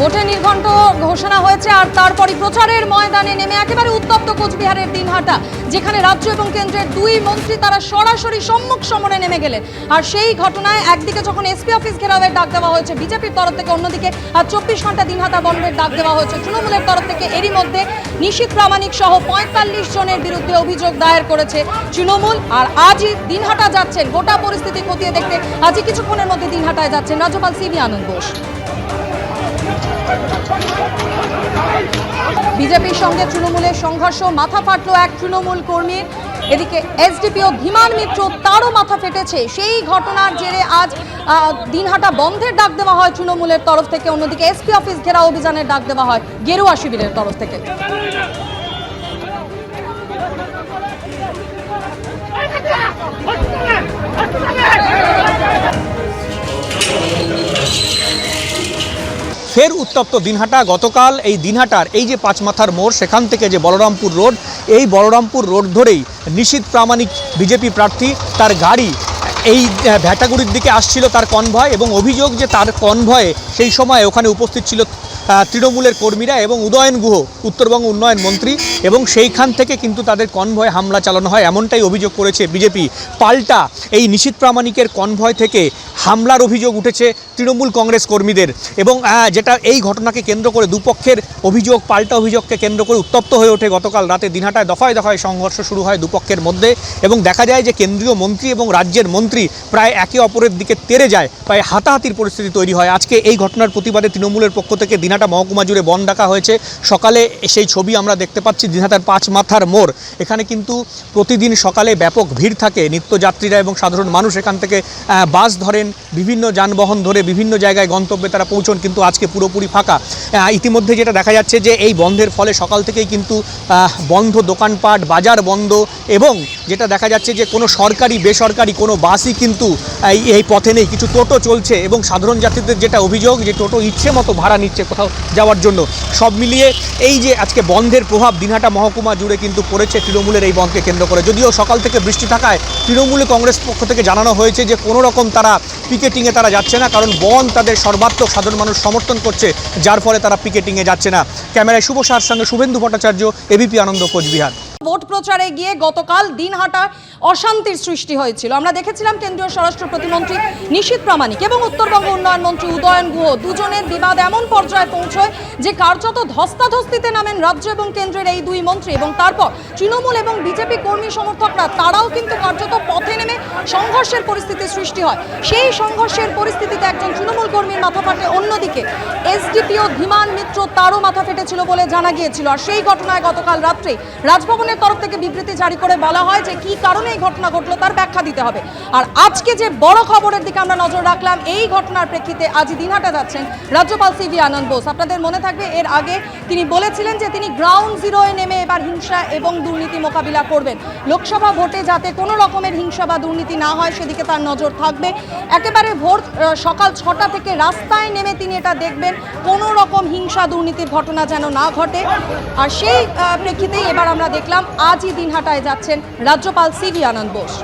ভোটে নির্ঘণ্ট ঘোষণা হয়েছে আর তারপরই প্রচারের ময়দানে নেমে একেবারে উত্তপ্ত কোচবিহারের দিনহাটা, যেখানে রাজ্য এবং কেন্দ্রের দুই মন্ত্রী তারা সরাসরি সম্মুখ সমরে নেমে গেলেন। আর সেই ঘটনায় একদিকে যখন এসপি অফিস ঘেরাওয়ের ডাক দেওয়া হয়েছে বিজেপির তরফ থেকে, অন্যদিকে আর চব্বিশ ঘণ্টা দিনহাটা বন্ধের ডাক দেওয়া হয়েছে তৃণমূলের তরফ থেকে, এরই মধ্যে নিশীত প্রামাণিক সহ পঁয়তাল্লিশ জনের বিরুদ্ধে অভিযোগ দায়ের করেছে তৃণমূল। আর আজই দিনহাটা যাচ্ছেন, গোটা পরিস্থিতি খতিয়ে দেখতে আজই কিছুক্ষণের মধ্যে দিনহাটায় যাচ্ছেন রাজ্যপাল সিবি আনন্দ বোস। বিজেপির সঙ্গে তৃণমূলের সংঘর্ষ, মাথা ফাটলো এক তৃণমূল কর্মীর। এদিকে এসডিপিও ধীমান মিত্র, তারও মাথা ফেটেছে। সেই ঘটনার জেরে আজ দিনহাটা বন্ধের ডাক দেওয়া হয় তৃণমূলের তরফ থেকে। অন্যদিকে এসপি অফিস ঘেরা অভিযানের ডাক দেওয়া হয় গেরুয়া শিবিরের তরফ থেকে। ফের উত্তপ্ত দিনহাটা। গতকাল এই দিনহাটার এই যে পাঁচমাথার মোড়, সেখান থেকে যে বলরামপুর রোড, এই বলরামপুর রোড ধরেই নিশীত প্রামাণিক বিজেপি প্রার্থী তার গাড়ি এই ভ্যাটাগুড়ির দিকে আসছিল তার কনভয় এবং অভিযোগ যে তার কনভয়ে সেই সময় ওখানে উপস্থিত ছিল তৃণমূলের কর্মীরা এবং উদয়ন গুহ, উত্তরবঙ্গ উন্নয়ন মন্ত্রী এবং সেইখান থেকে কিন্তু তাদের কনভয়ে হামলা চালানো হয়, এমনটাই অভিযোগ করেছে বিজেপি। পাল্টা এই নিশীত প্রামাণিকের কনভয় থেকে হামলার অভিযোগ উঠেছে তৃণমূল কংগ্রেস কর্মীদের এবং যেটা এই ঘটনাকে কেন্দ্র করে দুপক্ষের অভিযোগ, পাল্টা অভিযোগকে কেন্দ্র করে উত্তপ্ত হয়ে ওঠে। গতকাল রাতে দিনহাটায় দফায় দফায় সংঘর্ষ শুরু হয় দুপক্ষের মধ্যে এবং দেখা যায় যে কেন্দ্রীয় মন্ত্রী এবং রাজ্যের মন্ত্রী প্রায় একে অপরের দিকে তেরে যায়, প্রায় হাতাহাতির পরিস্থিতি তৈরি হয়। আজকে এই ঘটনার প্রতিবাদে তৃণমূলের পক্ষ থেকে দিনহাটা মহকুমা জুড়ে বন ডাকা হয়েছে। সকালে সেই ছবি আমরা দেখতে পাচ্ছি দিনহাটার পাঁচ মাথার মোড়। এখানে কিন্তু প্রতিদিন সকালে ব্যাপক ভিড় থাকে। নিত্যযাত্রীরা এবং সাধারণ মানুষ এখান থেকে বাস ধরেন বিভিন্ন যানবাহন ধরে বিভিন্ন জায়গায় গন্তব্যে তারা পৌঁছন, কিন্তু আজকে পুরোপুরি ফাঁকা। ইতিমধ্যে যেটা দেখা যাচ্ছে যে এই বন্ধের ফলে সকাল থেকেই কিন্তু বন্ধ দোকানপাট, বাজার বন্ধ এবং যেটা দেখা যাচ্ছে যে কোনো সরকারি, বেসরকারি, কোনো বাসই কিন্তু এই এই পথে নেই। কিছু টোটো চলছে এবং সাধারণ যাত্রীদের যেটা অভিযোগ যে টোটো ইচ্ছে মতো ভাড়া নিচ্ছে কোথাও যাওয়ার জন্য। সব মিলিয়ে এই যে আজকে বন্ধের প্রভাব দিনহাটা মহকুমা জুড়ে কিন্তু পড়েছে তৃণমূলের এই বন্ধকে কেন্দ্র করে। যদিও সকাল থেকে বৃষ্টি থাকায় তৃণমূল কংগ্রেস পক্ষ থেকে জানানো হয়েছে যে কোনো রকম তারা পিকেটিংয়ে তারা যাচ্ছে না, কারণ বন তাদের সর্বাত্মক সাধারণ মানুষ সমর্থন করছে, যার ফলে তারা পিকেটিংয়ে যাচ্ছে না। ক্যামেরায় শুভ সার, সঙ্গে শুভেন্দু ভট্টাচার্য এবিপি আনন্দ, কোচবিহার। ভোট প্রচারে গিয়ে গতকাল দিনহাটা অশান্তির সৃষ্টি হয়েছিল। আমরা দেখেছিলাম কেন্দ্রীয় স্বরাষ্ট্র প্রতিমন্ত্রী নিশীত প্রামাণিক এবং উত্তরবঙ্গ উন্নয়ন মন্ত্রী উদয়ন গুহ দুজনের বিবাদ এমন পর্যায়ে পৌঁছয় যে কার্যত ধস্তাধস্তিতে নামেন রাজ্য এবং কেন্দ্রের এই দুই মন্ত্রী এবং তারপর তৃণমূল এবং বিজেপি কর্মী সমর্থকরা, তারাও কিন্তু কার্যত পথে নেমে সংঘর্ষের পরিস্থিতি সৃষ্টি হয়। সেই সংঘর্ষের পরিস্থিতিতে একজন তৃণমূল কর্মীর মাথা ফাটে অন্যদিকে। এসডিপিও ধীমান মিত্র তারও মাথা ফেটেছিল বলে জানা গিয়েছিল। আর সেই ঘটনায় গতকাল রাত্রে রাজভবনের তরফ থেকে বিবৃতি জারি করে বলা হয় যে কি কারণে এই ঘটনা ঘটলো তার ব্যাখ্যা দিতে হবে। আর আজকে যে বড় খবরের দিকে আমরা নজর রাখলাম, এই ঘটনার প্রেক্ষিতে আজই দিনহাটা যাচ্ছেন রাজ্যপাল সিভি আনন্দ বোস। আপনাদের মনে থাকবে, এর আগে তিনি বলেছিলেন যে তিনি গ্রাউন্ড জিরোয় নেমে এবার হিংসা এবং দুর্নীতি মোকাবিলা করবেন। লোকসভা ভোটে যাতে কোনো রকমের হিংসা বা দুর্নীতি না হয়, সেদিকে তার নজর থাকবে। একেবারে ভোর সকাল ছটা থেকে রাস্তায় নেমে তিনি এটা দেখবেন, কোনো রকম হিংসা দুর্নীতির ঘটনা যেন না ঘটে। আর সেই প্রেক্ষিতেই এবার আমরা দেখলাম আজই দিনহাটায় যাচ্ছেন রাজ্যপাল সিভি আনন্দ বোস।